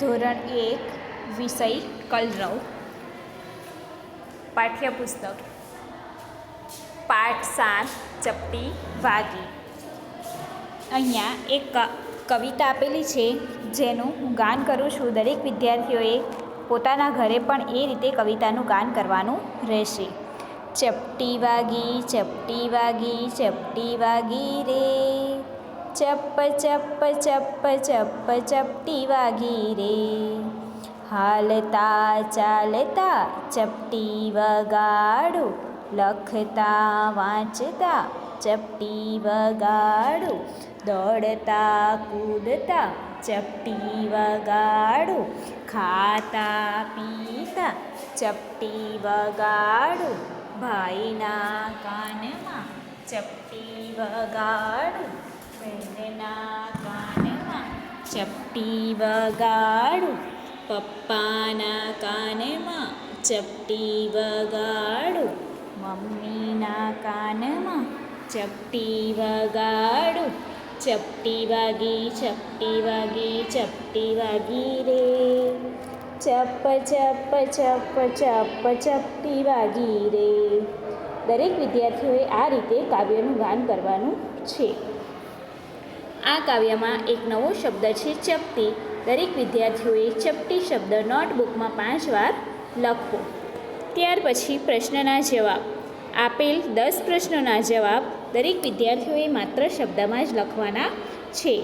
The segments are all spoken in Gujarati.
ધોરણ એક, વિષય કલરવ. પાઠ્યપુસ્તક. પાઠ સાત, ચપટી, વાગી. અહીંયા એક કવિતા આપેલી છે, જેનું હું ગાન કરું છું. દરેક વિદ્યાર્થીઓએ પોતાના ઘરે પણ એ રીતે કવિતાનું ગાન કરવાનું રહેશે. ચપટી વાગી ચપટી વાગી ચપટી વાગી રે. ચપ ચપ ચપ ચપ ચપટી વાગી રે. હાલતા, ચાલતા ચપટી વગાડો, લખતા, વાંચતા ચપટી વગાડો, દોડતા, કૂદતા ચપટી વગાડો, ખાતા, પીતા ચપટી વગાડો, ભાઈના કાનમાં ચપટી વગાડો. બહેનના કાનમાં ચપટી વગાડું પપ્પાના કાનમાં ચપટી વગાડું મમ્મીના કાનમાં ચપટી વગાડું ચપટી વાગી ચપટી વાગી ચપટી વાગી રે ચપ ચપ ચપ ચપ ચપટી વાગી રે દરેક વિદ્યાર્થીઓએ આ રીતે કાવ્યનું ગાન કરવાનું છે આ કાવ્યમાં એક નવો શબ્દ છે ચપટી. દરેક વિદ્યાર્થીઓએ ચપટી શબ્દ નોટબુકમાં પાંચ વાર લખવો. ત્યાર પછી પ્રશ્નના જવાબ. આપેલ દસ પ્રશ્નોના જવાબ દરેક વિદ્યાર્થીઓએ માત્ર શબ્દમાં જ લખવાના છે.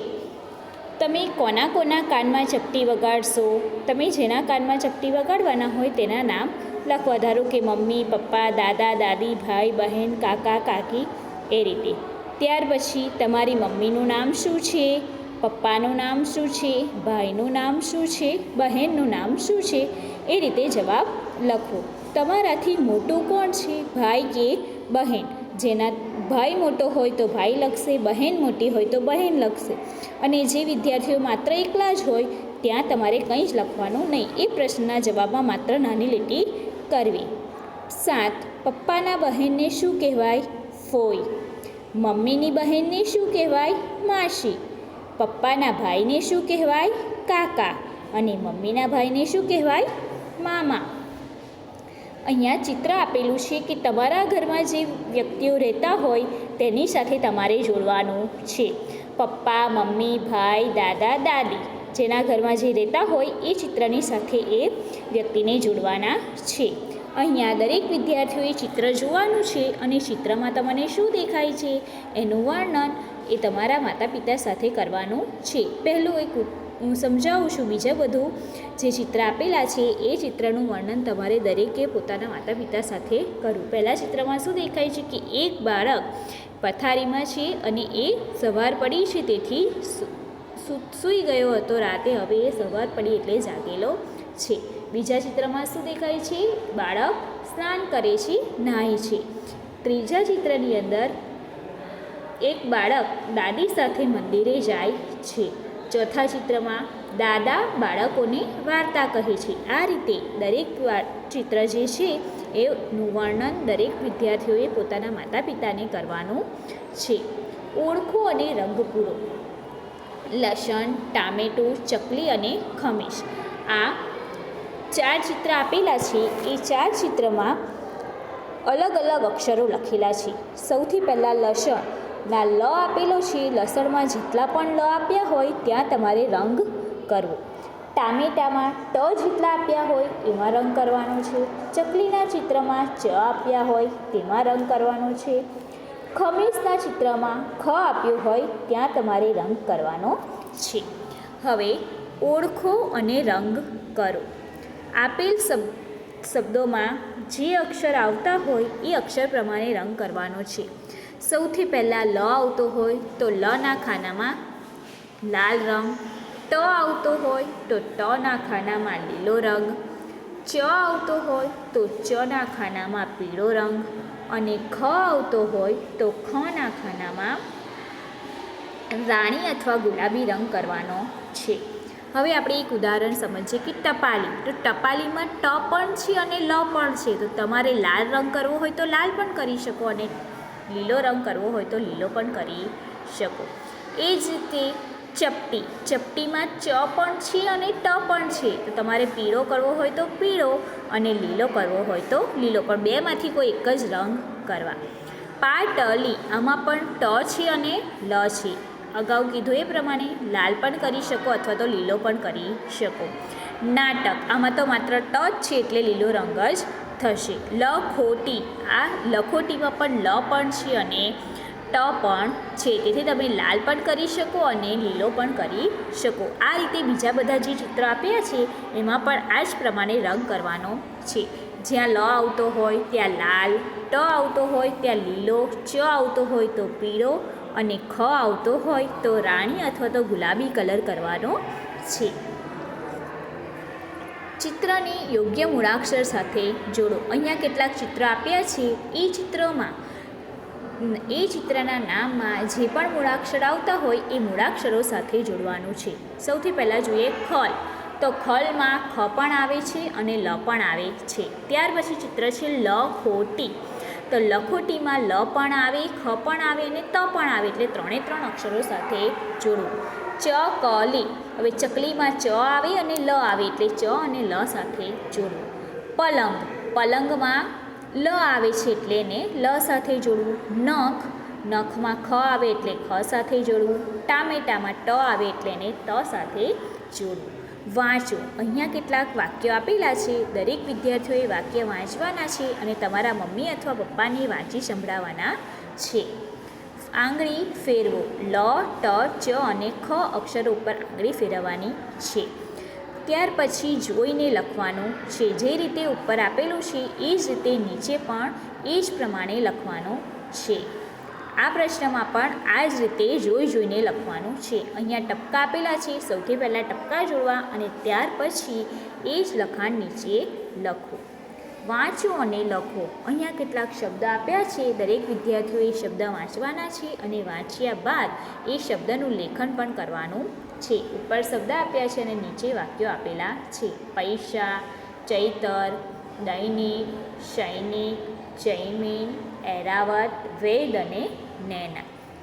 તમે કોના કોના કાનમાં ચપટી વગાડશો? તમે જેના કાનમાં ચપટી વગાડવાના હોય તેના નામ લખવા. ધારો કે મમ્મી, પપ્પા, દાદા, દાદી, ભાઈ, બહેન, કાકા, કાકી એ રીતે. ત્યાર પછી તમારી મમ્મીનું નામ શું છે? પપ્પાનું નામ શું છે? ભાઈનું નામ શું છે? બહેનનું નામ શું છે? એ રીતે જવાબ લખો. તમારાથી મોટું કોણ છે? ભાઈ કે બહેન? જેના ભાઈ મોટો હોય તો ભાઈ લખશે, બહેન મોટી હોય તો બહેન લખશે. અને જે વિદ્યાર્થીઓ માત્ર એકલા જ હોય, ત્યાં તમારે કંઈ જ લખવાનું નહીં. એ પ્રશ્નના જવાબમાં માત્ર નાની લીટી કરવી. સાત. પપ્પાના બહેનને શું કહેવાય? ફોઈ. મમ્મીની બહેનને શું કહેવાય? માસી. પપ્પાના ભાઈને શું કહેવાય? કાકા. અને મમ્મીના ભાઈને શું કહેવાય? મામા. અહીંયા ચિત્ર આપેલું છે કે તમારા ઘરમાં જે વ્યક્તિઓ રહેતા હોય તેની સાથે તમારે જોડવાનું છે. પપ્પા, મમ્મી, ભાઈ, દાદા, દાદી જેના ઘરમાં જે રહેતા હોય એ ચિત્રની સાથે એ વ્યક્તિને જોડવાના છે. અહીંયા દરેક વિદ્યાર્થીઓએ ચિત્ર જોવાનું છે અને ચિત્રમાં તમને શું દેખાય છે એનું વર્ણન એ તમારા માતા પિતા સાથે કરવાનું છે. પહેલું એક હું સમજાવું છું બીજા બધું. જે ચિત્ર આપેલા છે એ ચિત્રનું વર્ણન તમારે દરેકે પોતાના માતા પિતા સાથે કરવું. પહેલાં ચિત્રમાં શું દેખાય છે કે એક બાળક પથારીમાં છે અને એ સવાર પડી છે, તેથી સૂઈ ગયો હતો. રાતે હવે એ સવાર પડી એટલે જાગેલો છે. બીજા ચિત્રમાં શું દેખાય છે? બાળક સ્નાન કરે છે, નાહે છે. ત્રીજા ચિત્રની અંદર એક બાળક દાદી સાથે મંદિરે જાય છે. ચોથા ચિત્રમાં દાદા બાળકોને વાર્તા કહે છે. આ રીતે દરેક ચિત્ર જે છે એનું વર્ણન દરેક વિદ્યાર્થીઓએ પોતાના માતા પિતાને કરવાનું છે. ઓળખો અને રંગ પૂરો. લસણ, ટામેટું, ચકલી અને ખમીશ. આ ચાર ચિત્ર આપેલા છે. એ ચાર ચિત્રમાં અલગ અલગ અક્ષરો લખેલા છે. સૌથી પહેલાં લસણ. ના, લ આપેલો છે. લસણમાં જેટલા પણ લ આપ્યા હોય ત્યાં તમારે રંગ કરવો. ટામેટામાં ટ જેટલા આપ્યા હોય એમાં રંગ કરવાનો છે. ચકલીના ચિત્રમાં ચ આપ્યા હોય તેમાં રંગ કરવાનો છે. ખમીસના ચિત્રમાં ખ આપ્યું હોય ત્યાં તમારે રંગ કરવાનો છે. હવે ઓળખો અને રંગ કરો. આપેલ શબ્દ શબ્દોમાં જે અક્ષર આવતા હોય એ અક્ષર પ્રમાણે રંગ કરવાનો છે. સૌથી પહેલાં લ આવતો હોય તો લના ખાનામાં લાલ રંગ, ટ આવતો હોય તો ટના ખાનામાં લીલો રંગ, ચ આવતો હોય તો ચના ખાનામાં પીળો રંગ અને ખ આવતો હોય તો ખના ખાનામાં રાણી અથવા ગુલાબી રંગ કરવાનો છે. હવે આપણે એક ઉદાહરણ સમજીએ કે ટપાલી. તો ટપાલીમાં ટ પણ છે અને લ પણ છે. તો તમારે લાલ રંગ કરવો હોય તો લાલ પણ કરી શકો અને લીલો રંગ કરવો હોય તો લીલો પણ કરી શકો. એ જ રીતે ચપટી. ચપટીમાં ચ પણ છે અને ટ પણ છે. તો તમારે પીળો કરવો હોય તો પીળો અને લીલો કરવો હોય તો લીલો. પણ બેમાંથી કોઈ એક જ રંગ કરવા. પાટલી. આમાં પણ ટ છે અને લ છે. અગાઉ કીધું એ પ્રમાણે લાલ પણ કરી શકો અથવા તો લીલો પણ કરી શકો. નાટક, આમાં તો માત્ર ટ જ છે એટલે લીલો રંગ જ થશે. લખોટી આ લખોટીમાં પણ લ પણ છે અને ટ પણ છે. તેથી તમે લાલ પણ કરી શકો અને લીલો પણ કરી શકો. આ રીતે બીજા બધા જે ચિત્ર આપ્યા છે, એમાં પણ આ જ પ્રમાણે રંગ કરવાનો છે. જ્યાં લ આવતો હોય, ત્યાં લાલ, ટ આવતો હોય, ત્યાં લીલો, ચ આવતો હોય તો પીળો અને ખ આવતો હોય તો રાણી અથવા તો ગુલાબી કલર કરવાનો છે. ચિત્રને યોગ્ય મૂળાક્ષર સાથે જોડો. અહીંયા કેટલાક ચિત્ર આપ્યા છે. એ ચિત્રોમાં, એ ચિત્રના નામમાં જે પણ મૂળાક્ષર આવતા હોય એ મૂળાક્ષરો સાથે જોડવાનું છે. સૌથી પહેલાં જોઈએ ખલ. તો ખલમાં ખ પણ આવે છે અને લ પણ આવે છે. ત્યાર પછી ચિત્ર છે લખોટી તો લખોટીમાં લ પણ આવે, ખ પણ આવે અને ત પણ આવે એટલે ત્રણે ત્રણ અક્ષરો સાથે જોડવું ચકલી હવે ચકલીમાં ચ આવે અને લ આવે એટલે ચ અને લ સાથે જોડવું પલંગ. પલંગમાં લ આવે છે એટલે એને લ સાથે જોડવું. નખ. નખમાં ખ આવે એટલે ખ સાથે જોડવું. ટામેટામાં ટ આવે એટલે એને ત સાથે જોડવું. વાંચો. અહીંયા કેટલાક વાક્યો આપેલા છે. દરેક વિદ્યાર્થીઓએ વાક્ય વાંચવાના છે અને તમારા મમ્મી અથવા પપ્પાને વાંચી સંભળાવવાના છે. આંગળી ફેરવો. લ, ટ, ચ અને ખ અક્ષરો ઉપર આંગળી ફેરવવાની છે. ત્યાર પછી જોઈને લખવાનું છે. જે રીતે ઉપર આપેલું છે, એ જ રીતે નીચે પણ એ જ પ્રમાણે લખવાનું છે. આ પ્રશ્નમાં પણ આ જ રીતે જોઈ જોઈને લખવાનું છે. અહીંયા ટપકા આપેલા છે. સૌથી પહેલાં ટપકા જોડવા અને ત્યાર પછી એ જ લખાણ નીચે લખો. વાંચો અને લખો. અહીંયા કેટલાક શબ્દ આપ્યા છે. દરેક વિદ્યાર્થીઓએ શબ્દ વાંચવાના છે અને વાંચ્યા બાદ એ શબ્દનું લેખન પણ કરવાનું છે. ઉપર શબ્દ આપ્યા છે અને નીચે વાક્યો આપેલા છે. પૈસા, ચૈતર, દૈનિક, સૈનિક જૈમિન એરાવત, વેદ અને નૈના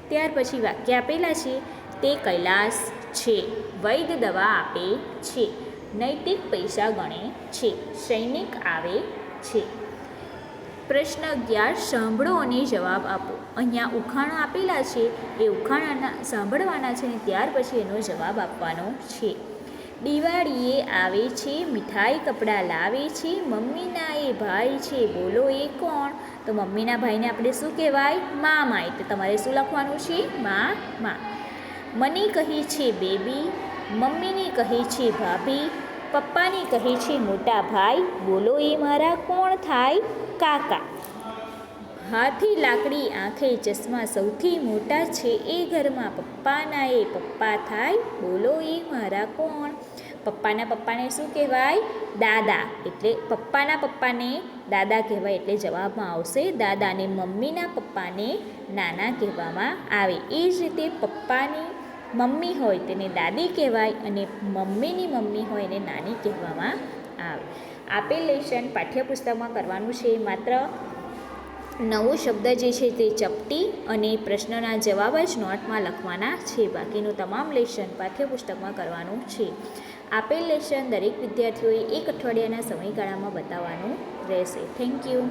ત્યાર પછી વાક્ય આપેલા છે, તે કૈલાસ છે વૈદ દવા આપે છે, નૈતિક પૈસા ગણે છે, સૈનિક આવે છે. પ્રશ્ન અગિયાર, સાંભળો અને જવાબ આપો. અહીંયા ઉખાણો આપેલા છે, એ ઉખાણના સાંભળવાના છે અને ત્યાર પછી એનો જવાબ આપવાનો છે. દિવાળીએ આવે છે, મીઠાઈ કપડાં લાવે છે, મમ્મીના એ ભાઈ છે, બોલો એ કોણ? તો મમ્મીના ભાઈને આપણે શું કહેવાય? મામા એટલે તમારે શું લખવાનું છે? મા મા. મને કહે છે બેબી, મમ્મીને કહે છે ભાભી, પપ્પાને કહે છે મોટા ભાઈ, બોલો એ મારા કોણ થાય? કાકા. હાથી લાકડી આંખે ચશ્મા સૌથી મોટા છે. એ ઘરમાં પપ્પાના એ પપ્પા થાય બોલો એ મારા કોણ? પપ્પાના પપ્પાને શું કહેવાય? દાદા. એટલે પપ્પાના પપ્પાને દાદા કહેવાય એટલે જવાબમાં આવશે દાદાને મમ્મીના પપ્પાને નાના કહેવામાં આવે. એ જ રીતે પપ્પાની મમ્મી હોય તેને દાદી કહેવાય અને મમ્મીની મમ્મી હોય એને નાની કહેવામાં આવે. આપેલ લેશન પાઠ્યપુસ્તકમાં કરવાનું છે. માત્ર નવો શબ્દ જે છે તે ચપટી અને પ્રશ્નના જવાબ જ નોટમાં લખવાના છે. બાકીનું તમામ લેશન પાઠ્યપુસ્તકમાં કરવાનું છે. આપેલ લેશન દરેક વિદ્યાર્થીઓએ એક અઠવાડિયાના સમયગાળામાં બતાવવાનું રહેશે. Thank you